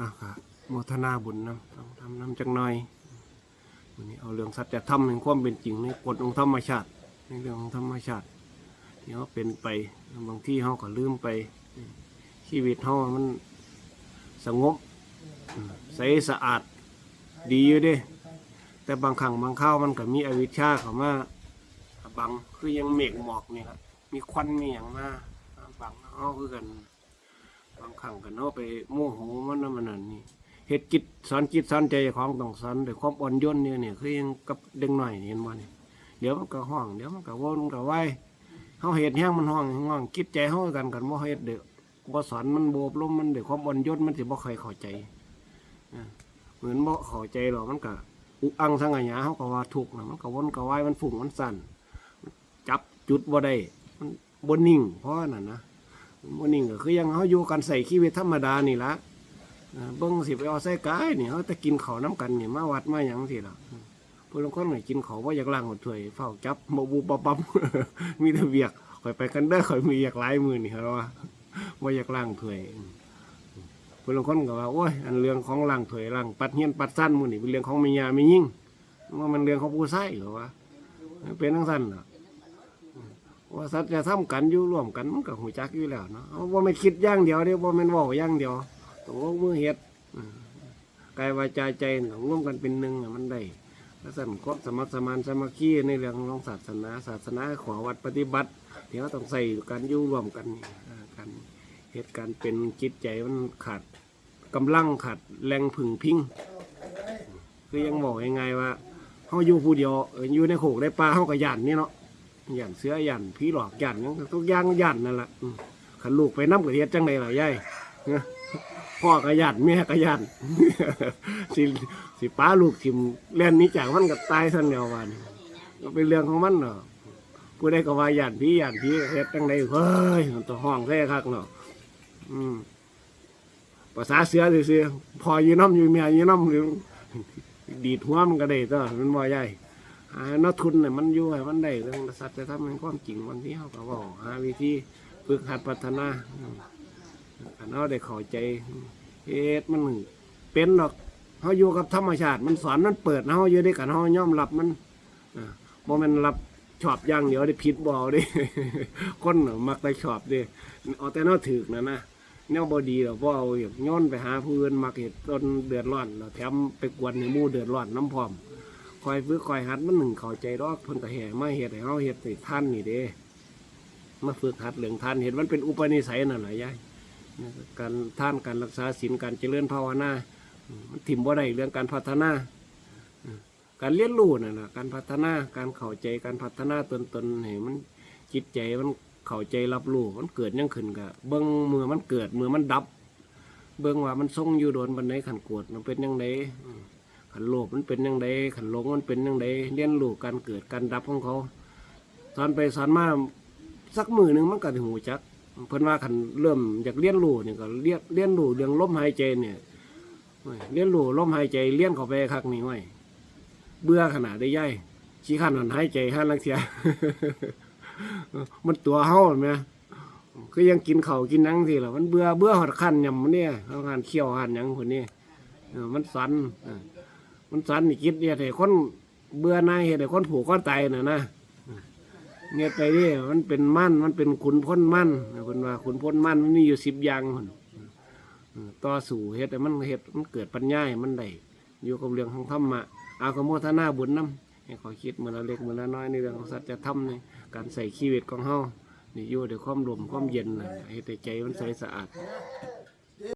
อะค่ะโมทนาบุญนำต้องทำน้ำจังหน่อยวันนี้เอาเรื่องสัจธรรมแห่งความเป็นจริงในกฎของธรรมชาติ ในเรื่องของธรรมชาติที่เขาเป็นไปบางที่เขาก็ลืมไป ชีวิตเขามันสงบใสสะอาดดีอยู่ด้แต่บางครั้งบางข้าวมันก็มีอวิชชาเข้ามาบังคือยังเมฆหมอกนี่ครับมีควันมีอย่างมาบังเขาคือกัน บางครั้งกันเอาะไปโมโหมันนั่นมันนั่นนี่เหตุจิตสอนจิตสอนใจของต้องสอนด้วยความอ่อนโยนเนี่ยเนี่ยคือยังกับเด็กหน่อยเห็นบ่นี่เดี๋ยวมันก็ห้องเดี๋ยวมันก็วนมันก็ไหวเฮาเฮ็ดแห้งมันห้องห้องคิดใจเฮากันกันบ่เฮ็ดเด้อบ่สอนมันโบบลมมันด้วยความอ่อนโยนมันสิบ่ค่อยเข้าใจเหมือนบ่เข้าใจหรอกมันก็อุอังสังขยาเฮาก็ว่าทุกข์นะมันก็วนก็ไหวมันฝุ่งมันสั่นจับจุดบ่ได้มันบ่นิ่งเพราะนั่นนะ วันนี้ก็คือยังเขาอยู่กันใส่ชีวิตธรรมดานี่ละเบิ้งสิไปเอาใส่กายนี่เขาแต่กินเขาน้ำกันนี่มาวัดมาหยังสิล่ะผู้ลางคนก็กินเขาว่าอยากล้างหัวถวยเฝ้าจับโมบูบปั๊มมีแต่เบียกข่อยไปกันเด้อข่อยมีอยากลายมือนี่ครับว่าว่าอยากล้างถวยผู้ลางคนก็ว่าโอ้ยอันเรื่องของล้างถวยล้างปัดเฮียนปัดสั้นมือนี่เป็นเรื่องของเมียไม่ยิ่งว่ามันเรื่องของผู้ใช้เหรอวะเป็นทั้งสั้นเหรอ ว่าสัตว์จะทำกันอยู่ร่วมกันมันก็หูจักอยู่แล้วเนาะว่าไม่นคิดย่างเดียวเดียวว่ามันว่าอย่างเดียวต้องลงมือเฮ็ดกายวาจาใจต้องร่วมกันเป็นหนึ่งมันได้แล้วสั่นความสมัครสมานสมัคคีในเรื่องของศาสนา ศาสนาขอวัดปฏิบัติเดี๋ยวต้องใส่กันอยู่ร่วมกันนี่อ่ากันเหตุการณ์เป็นจิตใจมันขาดกำลังขาดแรงผึ่งพิงคือยังบอกยังไงว่าเขาอยู่ผู้เดียวอยู่ในโขกในป่าเขาก็ย่านนี่เนาะ ย่านเสือย่นผีหลอกย่นยังทุกอย่างย่นนั่นแหละขันลูกไปน้ำกระเทียดจังใดล่ะยายเนี่ยพ่อก็ย่นแม่ก็ย่นสิสิป้าลูกทิมเล่นนี้จากมันก็ตายทันเดียววันก็เป็นเรื่องของมันเนาะผู้ใดก็ว่าย่นผีย่นผีเฮ็ดจังใดเฮ้ยตัวห้องแท้คักเนาะอืมภาษาเสือซื่อพออยู่น้ำอยู่เมียยู่น้ำหรือดีดหัวมันก็ได้ตัวมันบ่ใหญ่ หาเนาะทุนเนี่ยมันอยู่ให้มันได้เรื่องสัตว์จะทำเป็นความจริงวันที่เขาก็บอกหาวิธีฝึกหัดพัฒนาอันเขาได้เข้าใจเฮ็ดมันเป็นดอกเขาอยู่กับธรรมชาติ มันสอนมันเปิดเขาอยู่ด้วยกันเขายอมรับมันอ่าบ่มันรับชอบอย่างเดียวได้ผิดบอาเดิคนน่ะมักได้ชอบดิเอาแต่นาถือนะนะแนวบดีหรอกบ่เอาอย่างย้อนไปหาผู้อื่นมักเห็ดตนเดือดร้อนแล้วแถมไปกวนในมู่เดือดร้อนน้ำพร้อม คอยฝึกคอยหัดมันหนึ่งเข้าใจรอกเพิ่นก็แห่มาเฮ็ดให้เฮาเฮ็ดให้ท่านนี่เด้ มาฝึกหัดเรื่องท่านเห็นมันเป็นอุปนิสัยนั่นแหละยายการท่านการรักษาศีลการเจริญภาวนามันถิ่มบ่ได้เรื่องการพัฒนา การเรียนรู้นั่นน่ะการพัฒนาการเข้าใจการพัฒนาตนตนให้มันจิตใจมันเข้าใจรับรู้มันเกิดยังขึ้นก็เบิ่งมือมันเกิดมือมันดับ เบิ่งว่ามันทรงอยู่โดนบันไดขันกวดมันเป็นยังไง ขันโลภมันเป็นยังไงขันหลงมันเป็นยังไงเรียนรู้การเกิดการดับของเขาสอนไปสอนมาสักมือหนึ่งมันก็ถึงหูจัก เพิ่นว่าขันเริ่มอยากเรียนรู้เนี่ยก็เรียนเรียนรู้เรื่องลมหายใจเนี่ยเรียนรู้ลมหายใจเลี้ยนเข้าไปคักนี่ไว้ยเบื่อขนาดได้ย่ายขี้ขันหันหายใจห้าลังเทียมันตัวเฮาเห็นไหมคือยังกินเข้ากินนังสิล่ะมันเบื่อเบื่อหอดขันยำมันเนี่ยเขาหันเคี้ยวหันยังคนนี้มันสันอ มันสันนี่คิดเนี่ยแต่คนเบื่อหนายเห็นแต่คนผูกก็ตายน่ะนะเนี่ยไปนี่มันเป็นมั่นมันเป็นขุนพ้นมั่นคนว่าขุนพ้นมั่นมันมีอยู่สิบอย่างคนต่อสู่เฮ็ดแต่มันเฮ็ดมันเกิดปัญญาให้มันได้อยู่กับเรื่องของธรรมะอาขโมทนาบุญน้ำให้ขอคิดมือละเล็กมือละน้อยในเรื่องของสัจธรรมนี่การใส่ชีวิตของเฮานี่อยู่ด้วยความลมความเย็นน่ะเฮ็ดให้ใจมันใสสะอาด